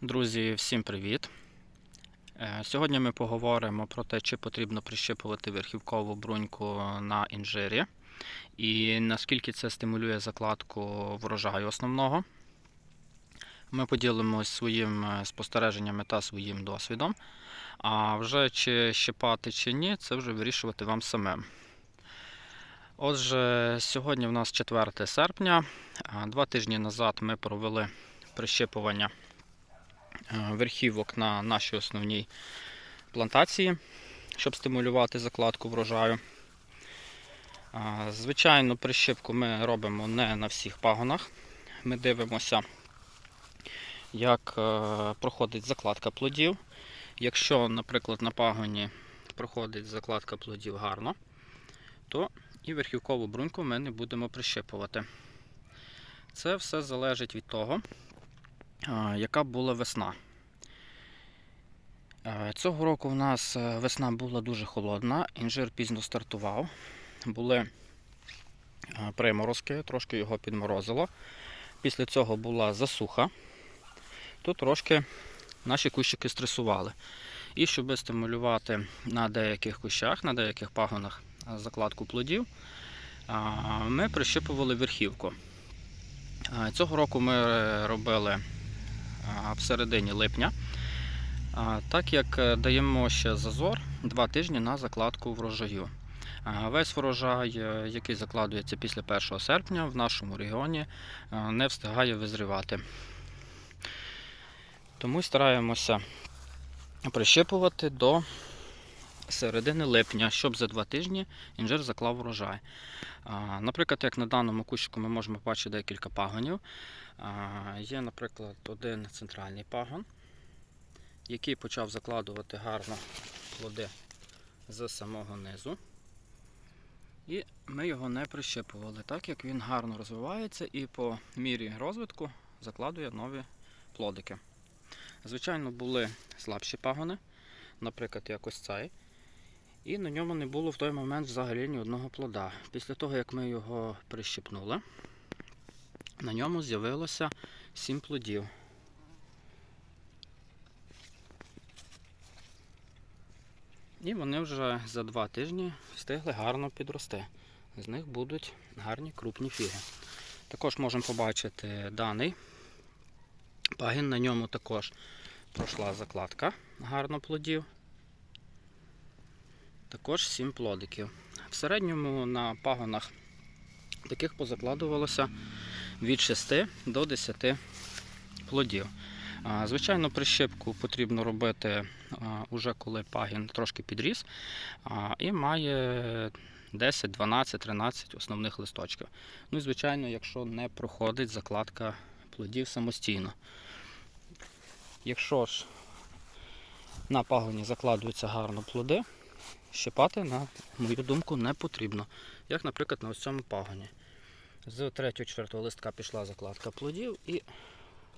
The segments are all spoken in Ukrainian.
Друзі, всім привіт! Е, Сьогодні ми поговоримо про те, чи потрібно прищипувати верхівкову бруньку на інжирі і наскільки це стимулює закладку врожаю основного. Ми поділимося своїм е, спостереженнями та своїм досвідом. А вже чи щипати чи ні, це вже вирішувати вам самим. Отже, сьогодні в нас 4 серпня. Два тижні назад ми провели прищипування е, верхівок на нашій основній плантації, щоб стимулювати закладку врожаю. Звичайно, прищипку ми робимо не на всіх пагонах. Ми дивимося, як е, проходить закладка плодів. Якщо, наприклад, на пагоні проходить закладка плодів гарно, то і верхівкову бруньку ми не будемо прищипувати. Це все залежить від того, яка була весна. Е, Цього року в нас е, весна була дуже холодна, інжир пізно стартував. Були е, приморозки, трошки його підморозило. Після цього була засуха, то трошки наші кущики стресували. І щоб стимулювати на деяких кущах, на деяких пагонах закладку плодів, ми прищипували верхівку. Цього року ми робили в середині липня. Так як е, даємо ще зазор 2 тижні на закладку врожаю. Весь врожай, е, який закладується після 1 серпня в нашому регіоні, е, не встигає визрівати. Тому стараємося прищипувати до середини липня, щоб за 2 тижні інжир заклав врожай. Наприклад, як на даному кущику ми можемо бачити декілька пагонів. Є, наприклад, один центральний пагон, який почав закладувати гарно плоди з самого низу. І ми його не прищипували, так як він гарно розвивається і по мірі розвитку закладує нові плодики. Звичайно, були слабші пагони, наприклад, як ось цей. І на ньому не було в той момент взагалі ні одного плода. Після того, як ми його прищипнули, на ньому з'явилося 7 плодів. І вони вже за два тижні встигли гарно підрости. З них будуть гарні крупні фіги. Також можемо побачити даний пагін, на ньому також пройшла закладка гарно плодів. Також 7 плодиків. В середньому на пагонах таких позакладувалося від 6 до 10 плодів. Звичайно, прищепку потрібно робити уже коли пагін трошки підріс і має 10, 12, 13 основних листочків. Ну і звичайно, якщо не проходить закладка плодів самостійно. Якщо ж на пагоні закладуються гарно плоди, щипати, на мою думку, не потрібно. Як, наприклад, на ось цьому пагоні. З 3-4 листка пішла закладка плодів і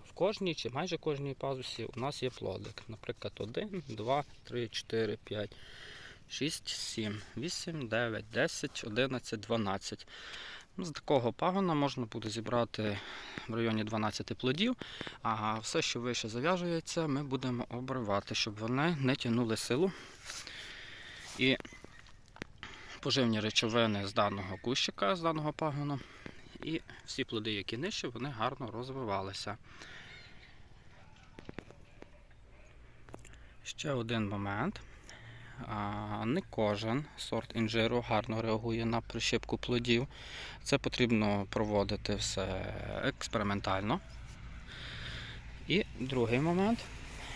в кожній чи майже кожній пазусі у нас є плодик. Наприклад, 1, 2, 3, 4, 5, 6, 7, 8, 9, 10, 11, 12. Ну, З такого пагона можна буде зібрати в районі 12 плодів, а все, що вище зав'яжується, ми будемо обривати, щоб вони не тягнули силу. І поживні речовини з даного кущика, з даного пагону, і всі плоди, які нижче, вони гарно розвивалися. Ще один момент. Не кожен сорт інжиру гарно реагує на прищипку плодів. Це потрібно проводити все експериментально. І другий момент.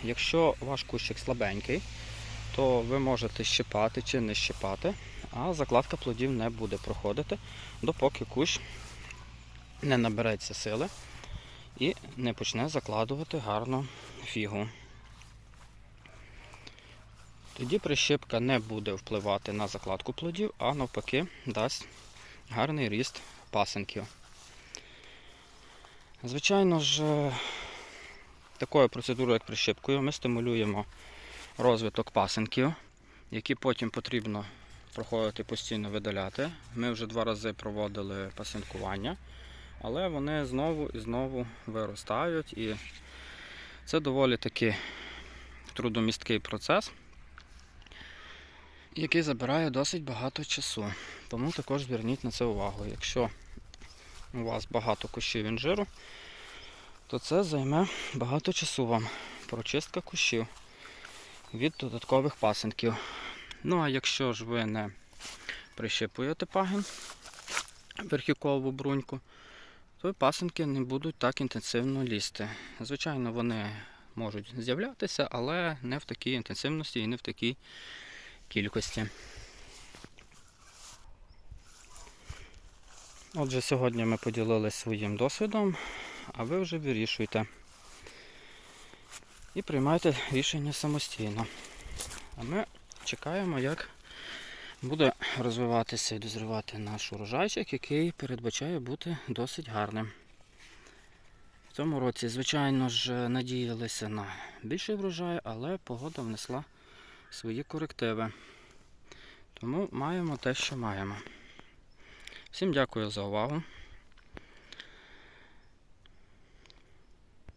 Якщо ваш кущик слабенький, то ви можете щипати чи не щипати, а закладка плодів не буде проходити, допоки кущ не набереться сили і не почне закладувати гарно фігу. Тоді прищипка не буде впливати на закладку плодів, а навпаки дасть гарний ріст пасенків. Звичайно ж, такою процедурою, як прищипкою, ми стимулюємо розвиток пасенків, які потім потрібно проходити постійно видаляти. Ми вже два рази проводили пасинкування, але вони знову і знову виростають і Це доволі таки трудомісткий процес, який забирає досить багато часу. Тому також зверніть на це увагу. Якщо у вас багато кущів інжиру, то це займе багато часу вам. Прочистка кущів від додаткових пасинків. Ну а якщо ж ви не прищепуєте пагін верхівкову бруньку, то пасинки не будуть так інтенсивно лізти. Звичайно, вони можуть з'являтися, але не в такій інтенсивності і не в такій кількості. Отже, сьогодні ми поділилися своїм досвідом, а ви вже вирішуйте і приймайте рішення самостійно. А ми чекаємо, як буде розвиватися і дозрівати наш урожайчик, який передбачає бути досить гарним. В цьому році, звичайно ж, надіялися на більший врожай, але погода внесла свої корективи. Тому маємо те, що маємо. Всім дякую за увагу.